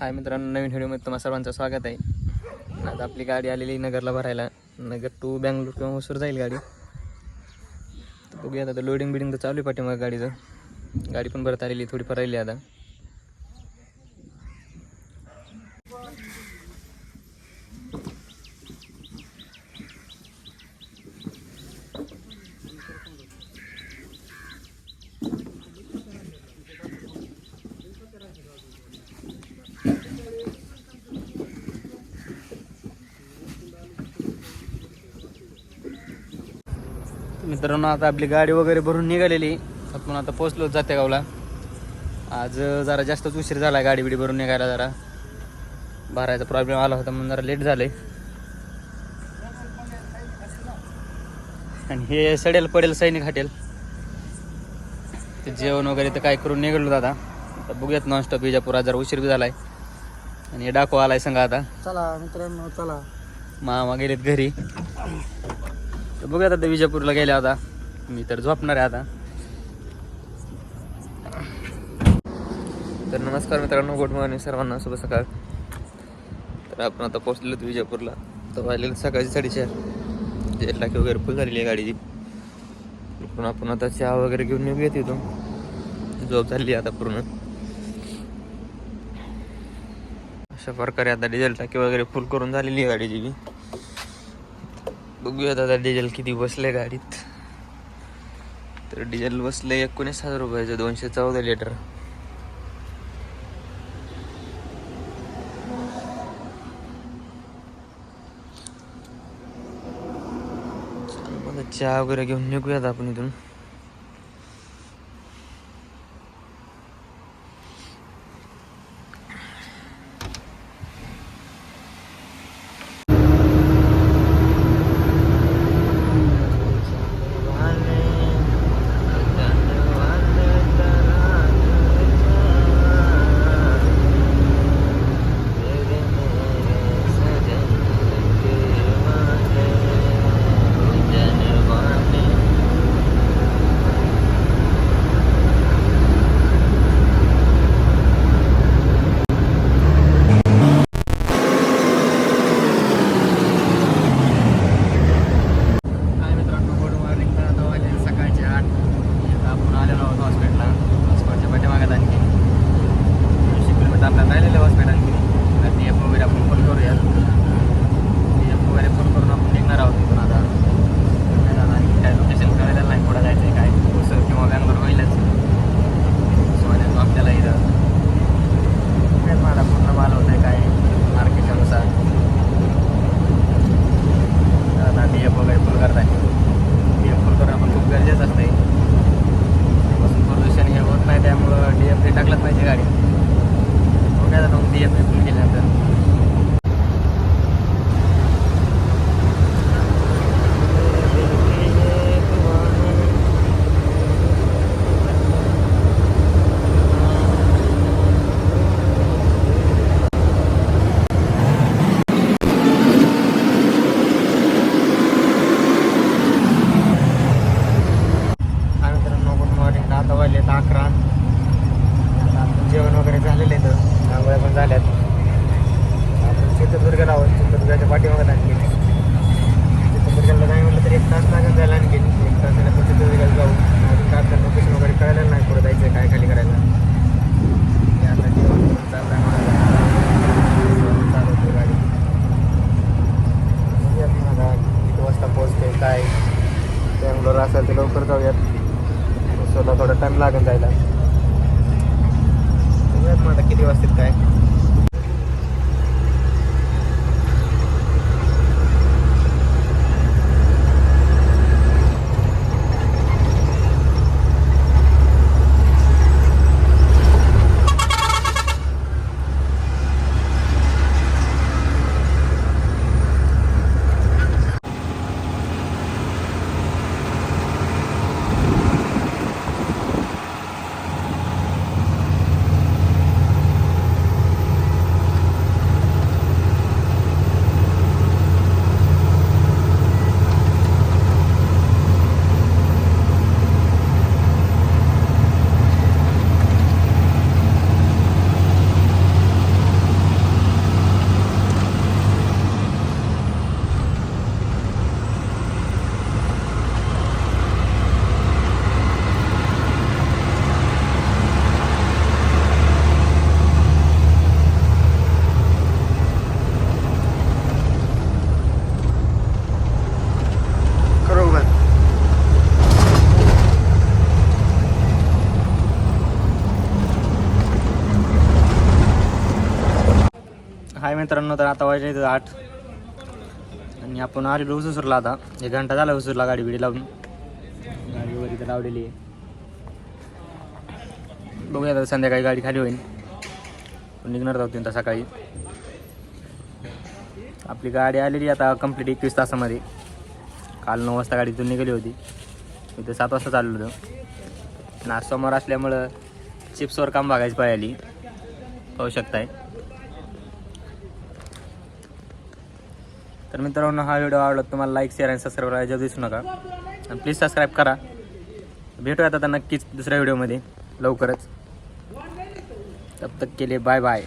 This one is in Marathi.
हाय मित्रांनो नवीन व्हिडिओमध्ये तुम्हाला सर्वांचं स्वागत आहे. आज आपली गाडी आलेली नगरला भरायला. नगर टू बँगलोर किंवा ओसूर जाईल गाडी. तर बघूया आता लोडिंग बिडिंग तर चालू आहे पाठीमागं गाडीचं. गाडी पण भरत आलेली आहे, थोडीफार राहिली आता. मित्रांनो आता आपली गाडी वगैरे भरून निघालेली. आपण आता पोचलो जाते गावला. आज जरा जास्तच उशीर झाला गाडी बिडी भरून निघायला जरा. भरायचा प्रॉब्लेम आला होता म्हणून जरा लेट झाले आणि हे सडेल पडेल सैनिक हटेल. ते जेवण वगैरे तर काय करून निघालो दादा. आता बघूयात नॉनस्टॉप विजापुरात जरा उशीर बी झालाय. आणि हे डाको आलाय सांगा आता. चला मित्रांनो चला. मामा गेलेत घरी. तर बघूयात आता विजापूरला गेले आता. मी तर झोपणार आहे आता. तर नमस्कार मित्रांनो गुड मॉर्निंग सर्वांना शुभ सकाळ. तर आपण आता पोहोचलेलो विजापूरला. तर वाजलेलं सकाळची साडेचार. जेट टाकी वगैरे फुल झालेली आहे गाडीची. पण आपण आता चहा वगैरे घेऊन निघूया तिथून झोप झाली आता पूर्ण. अशा प्रकारे आता डिझेल टाकी वगैरे फुल करून झालेली आहे गाडीची बी. बघूयात आता डिझेल किती बसले गाडीत. तर डिझेल बसले एकोणीस हजार रुपयाचं दोनशे चौदा लिटर. चहा वगैरे घेऊन निघूयात आपण इथून काय मित्रांनो गुड मॉर्निंग तर आता वाजले सकाळचे आठ आता आपण आलेलो आहोत हॉस्पिटलला हॉस्पिटलच्या पाठीमागात आणखी दोनशे किलोमीटर आपल्याला राहिलेलं हॉस्पिटल आणखी डी एफ वगैरे आपण फोन करूया. डी एफ वगैरे फोन करून आपण निघणार आहोत तिथून आता काय झालं आणखी काय लोकेशन कळलेलं नाही कुठं जायचं आहे काय उसर किंवा बँगलोर होईलच सोन्याचं आपल्याला इथं काय मला पूर्ण माल होतं आहे काय मार्केटच्या नुसार आता डी एफ वगैरे फुल करताय डी एफ फुल करणं आपण खूप गरजेचं असते त्यापासून प्रदूषण हे होत नाही त्यामुळं डी एफ हे टाकलंच पाहिजे गाडी मग काय झालं डी एफ फुल केल्यानंतर काय मित्रांनो गुड मॉर्निंग आता वाजले तर अकरा आता आपलं जेवण वगैरे झालेलं आहे तर आंघोळ्या पण झाल्यात. आपण चित्रदुर्गला आहोत. चित्रदुर्गाच्या पाठीमागं आणखी चित्रदुर्गाला नाही म्हटलं तर एक तास लागून जायला आणखी एक तास आपण चित्रदुर्गाला जाऊ. अजून काय आपल्याला लोकेशन वगैरे कळायला नाही पुढे जायचं काय खाली करायला आता जेवण करून चाललंय चालवतो गाडी. बघूयात किती वाजता पोहोचते काय. बँगलोर असेल तर लवकर जाऊयात. सोला थोडा टाईम लागेल जायला. बघूयात मग आता किती वाजतील काय. हाय मित्रांनो तर आता वाजले तर आठ. आणि आपण आलेलो उसूरला आता. एक घंटा झाला उसूरला गाडी बिडी लावून. गाडी वगैरे इथं लावलेली आहे. बघूया आता संध्याकाळी गाडी खाली होईल. पण निघणार आहोत आता सकाळी. आपली गाडी आलेली आता कंप्लीट एकवीस तासामध्ये. काल नऊ वाजता गाडी इथून निघाली होती. इथं सात वाजता चाललो होतो. आणि आज समोर असल्यामुळं चिप्सवर काम बघायची पाहिली पाहू शकताय. तर मित्रांनो हा व्हिडिओ आवडला तुम्हाला लाईक शेअर आणि सबस्क्राईब करायला दिसू नका. आणि प्लीज सबस्क्राईब करा. भेटूयात आता नक्कीच दुसऱ्या व्हिडिओमध्ये लवकरच. तब तक के लिए बाय बाय